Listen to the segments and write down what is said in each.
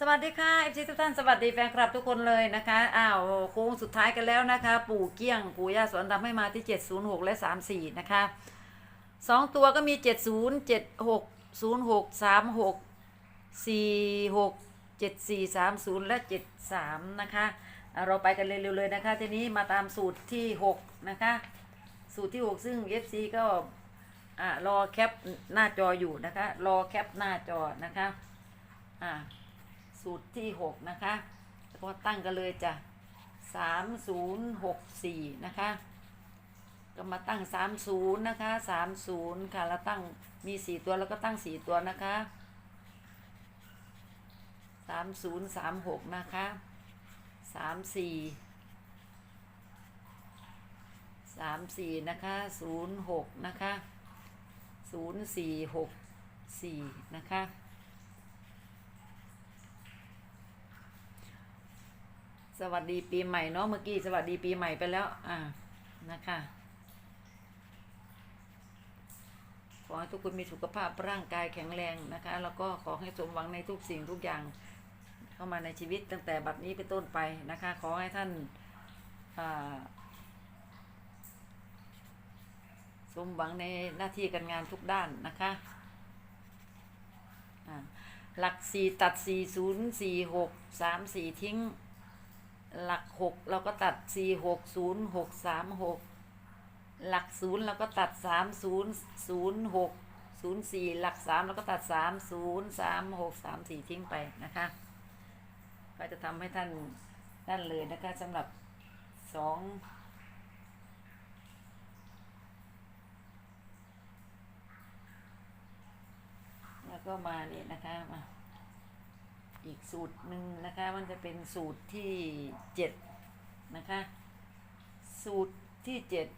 สวัสดีค่ะเอฟซีทุกท่านสวัสดีแฟนคลับทุกคนเลยนะคะอ้าวโค้งสุดท้ายกันแล้วนะคะ ปู่เกี้ยงปู่ย่าสอนทำให้มาที่ 706 และ 34 นะคะสองตัวก็มี 70 76 06 36 46 74 30 และ 73 นะคะเราไปกันเร็วๆเลยนะคะ ทีนี้มาตามสูตรที่ 6 นะคะ สูตรที่ 6 ซึ่ง FC ก็อ่ารอแคปหน้าจออยู่นะคะ รอแคปหน้าจอนะคะอ่า สูตรที่หกนะคะ แล้วก็ตั้งกันเลยจ้ะสามศูนย์หกสี่นะคะ ก็มาตั้งสามศูนย์นะคะสามศูนย์ค่ะ แล้วตั้งมีสี่ตัวแล้วก็ตั้งสี่ตัวนะคะสามศูนย์สามหกนะคะสามสี่สามสี่นะคะศูนย์หกนะคะศูนย์สี่หกสี่นะคะ สวัสดีปีใหม่เนาะเมื่อกี้สวัสดีปีใหม่ไปแล้วอ่านะคะขอให้ทุกคนมีสุขภาพร่างกายแข็งแรงนะคะ แล้วก็ขอให้สมหวังในทุกสิ่งทุกอย่างเข้ามาในชีวิตตั้งแต่บัดนี้เป็นต้นไปนะคะ ขอให้ท่านสมหวังในหน้าที่การงานทุกด้านนะคะอ่าหลักสี่ตัดสี่ศูนย์สี่หกสามสี่ทิ้ง หลักหกเราก็ตัดสี่หกศูนย์หกสามหกหลักศูนย์เราก็ตัดสามศูนย์ศูนย์หกศูนย์สี่หลักสามเราก็ตัดสามศูนย์สามหกสามสี่ทิ้งไปนะคะก็จะทำให้ท่านนั่นเลยนะคะสำหรับสองแล้วก็มาเนี่ยนะคะมา อีกสูตรหนึ่งนะคะ มันจะเป็นสูตรที่เจ็ดนะคะ สูตรที่เจ็ด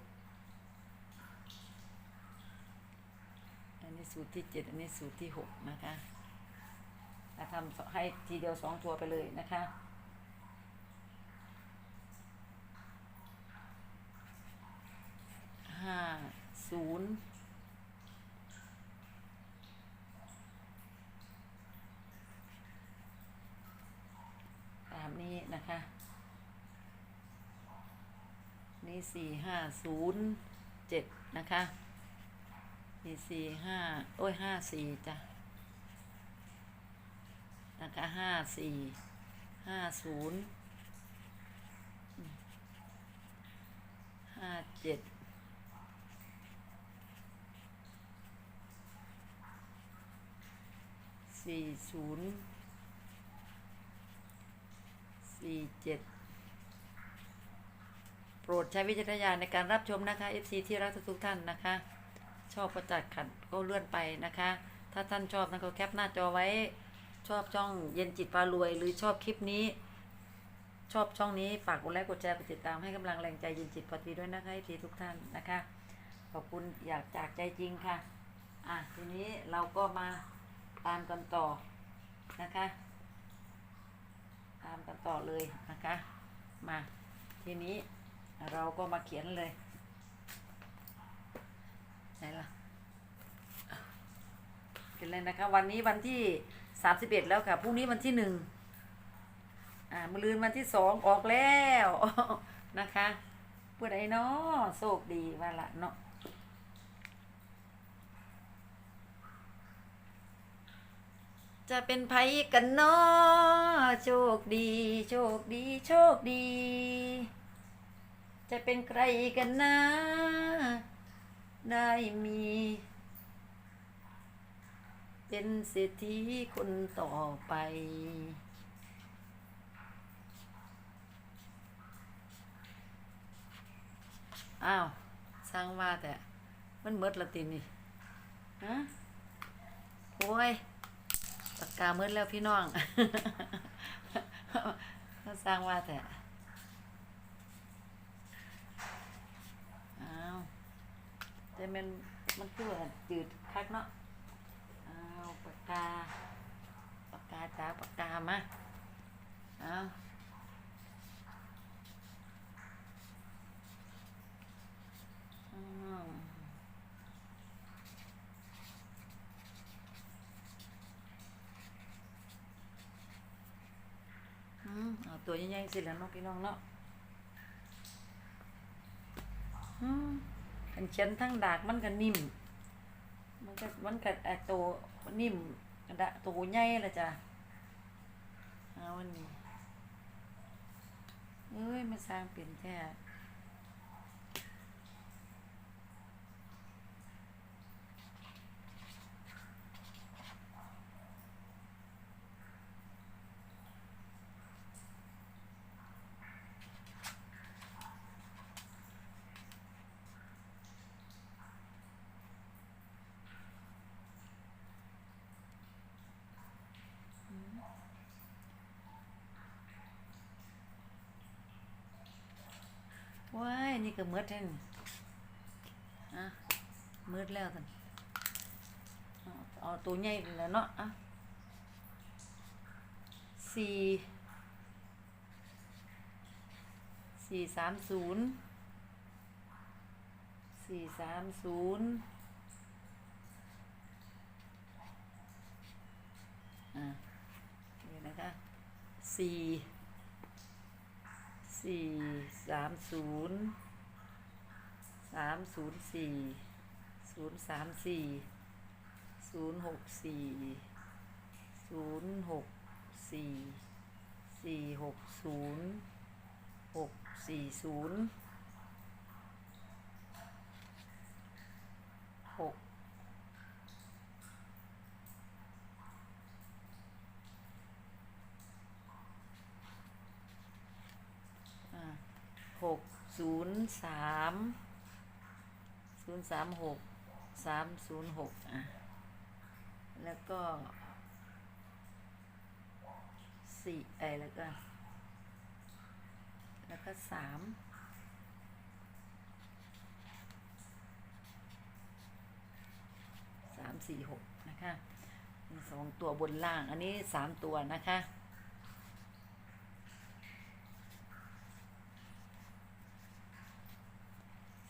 อันนี้สูตรที่เจ็ดอันนี้สูตรที่หกนะคะจะทำให้ทีเดียวสองตัวไปเลยนะคะห้าศูนย์ตามนี้นะคะ นี่สี่ห้าศูนย์เจ็ดนะคะนี่สี่ห้าโอ้ยห้าสี่จ้ะ นะคะห้าสี่ห้าศูนย์ห้าเจ็ดสี่ศูนย์สี่เจ็ด ปรดใช้วิจารณญาณในการรับชมนะคะ FC ที่รักทุกท่านนะคะ ชอบก็จัดขัดก็เลื่อนไปนะคะ ถ้าท่านชอบนะก็แคปหน้าจอไว้ ชอบช่องเย็นจิตพารวย หรือชอบคลิปนี้ ชอบช่องนี้ฝากกดไลค์กดแชร์กดติดตามให้กำลังแรงใจเย็นจิตพอดีด้วยนะคะ FC ทุกท่านนะคะ ขอบคุณอยากจากใจจริงค่ะอะทีนี้เราก็มาตามกันต่อนะคะ ตามกันต่อเลยนะคะ มาทีนี้ เราก็มาเขียนเลยไหนล่ะเขียนเลยนะคะ วันนี้วันที่สามสิบเอ็ดแล้วค่ะพรุ่งนี้วันที่หนึ่งอ่ามือลืนวันที่สองออกแล้วนะคะเพื่อใดเนาะโชคดีว่าละเนาะจะเป็นไผกันเนาะโชคดี โชคดี โชคดี จะเป็นใครกันนะ ได้มี เป็นเศรษฐีคนต่อไป อ้าวสร้างว่าแต่ มันเมดละตินี่ฮะโอ้ยปากกาเมดแล้วพี่น้องเขาสร้างว่าแต่ อ้าวแต่ มันมันคือว่าจืดคักเนาะอ้าปากกาปากกาจ้าปากกามาอ้าวอ้าเอาตัวใหญ่ๆสิแล้วเนาะพี่น้องเนาะอืม อันเขียนทั้งดากมันก็นิ่ม มันก็มันก็ไอตัวนิ่มกระดตัวใหญ่ละจ้ะเอาอันนี้เอ้ยมันสร้างเปลี่ยนแท้ว้าย นี่ก็มืดแท้นี่อะมืดแล้วท่านเอาเอาตัวใหญ่ไปแล้วเนาะอะสี่สี่สามศูนย์สี่สามศูนย์อะนี่นะคะสี่สี่สามศูนย์สามศูนย์สี่ศูนย์สามสี่ศูนย์หกสี่ศูนย์หกสี่สี่หกศูนย์หกสี่ศูนย์หกหกศูนย์สาม ศูนย์สามหกสามศูนย์หกอะ แล้วก็สี่ไอยแล้วก็ แล้วก็สามสามสี่หกนะคะสองตัวบนล่าง อันนี้สามตัวนะคะ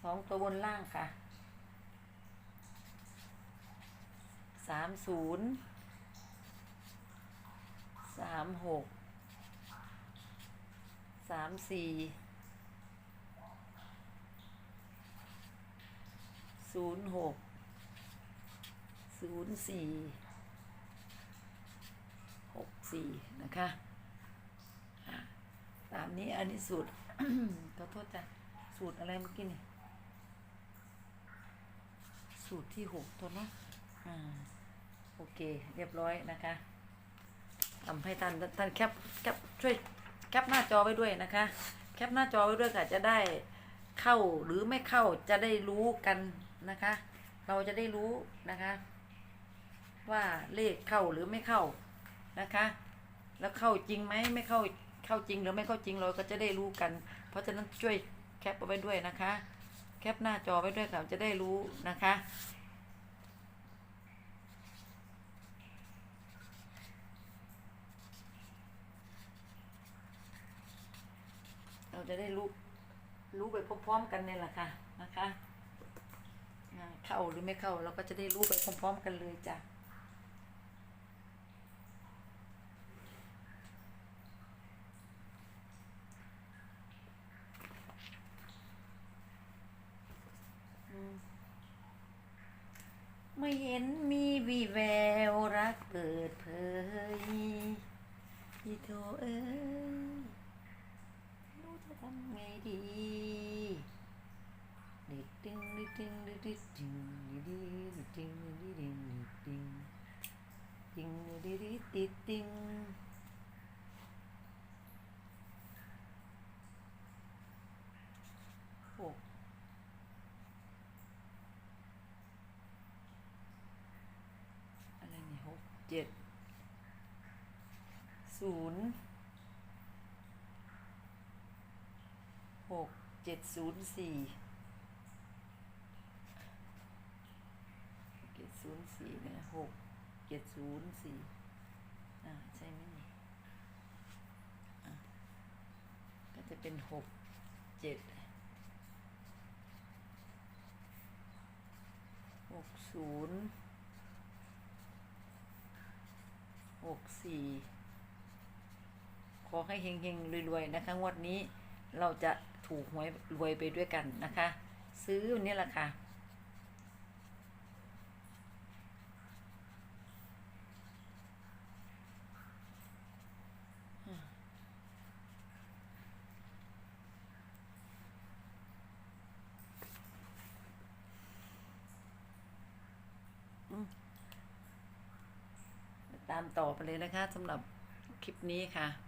สองตัวบนล่างค่ะ สามศูนย์สามหกสามสี่ศูนย์หกศูนย์สี่หกสี่นะคะ ตามนี้อันนี้สูตรขอโทษจ้ะ สูตรอะไรเมื่อกี้นี่สูตรที่หกตัวเนาะอ่า โอเค เรียบร้อยนะคะทำให้ท่านท่านแคปแคปช่วยแคปหน้าจอไว้ด้วยนะคะ แคปหน้าจอไว้ด้วยค่ะจะได้เข้าหรือไม่เข้าจะได้รู้กันนะคะ เราจะได้รู้นะคะ ว่าเลขเข้าหรือไม่เข้านะคะ แล้วเข้าจริงไหมไม่เข้าเข้าจริงหรือไม่เข้าจริงเราก็จะได้รู้กัน เพราะฉะนั้นช่วยแคปเอาไว้ด้วยนะคะ แคปหน้าจอไว้ด้วยค่ะจะได้รู้นะคะ เราจะได้รู้รู้ไปพร้อมๆกันเนี่ยแหละค่ะนะคะเข้าหรือไม่เข้าเราก็จะได้รู้ไปพร้อมๆกันเลยจ้ะไม่เห็นมีวีแววรักเปิดเผยที่โทเอ้ย ทำไงดีดิดดึงดิดดึงดิดดิดดึงดิดดิดดึงดิดดึงดิดดึงดิดดิดดิดดึงหกอะไรนี่หกเจ็ดศูนย์ หกเจ็ดศูนย์สี่เจ็ดศูนย์สี่นี่ยหกเจ็ดศูนย์สี่อ่าใช่ไหมนี่ก็จะเป็นหกเจ็ดหกศูนย์หกสี่ขอให้เฮงๆรวยๆนะคะงวดนี้ เราจะถูกหวยรวยไปด้วยกันนะคะ ซื้อนนี้แหละค่ะตามต่อไปเลยนะคะสำหรับคลิปนี้ค่ะ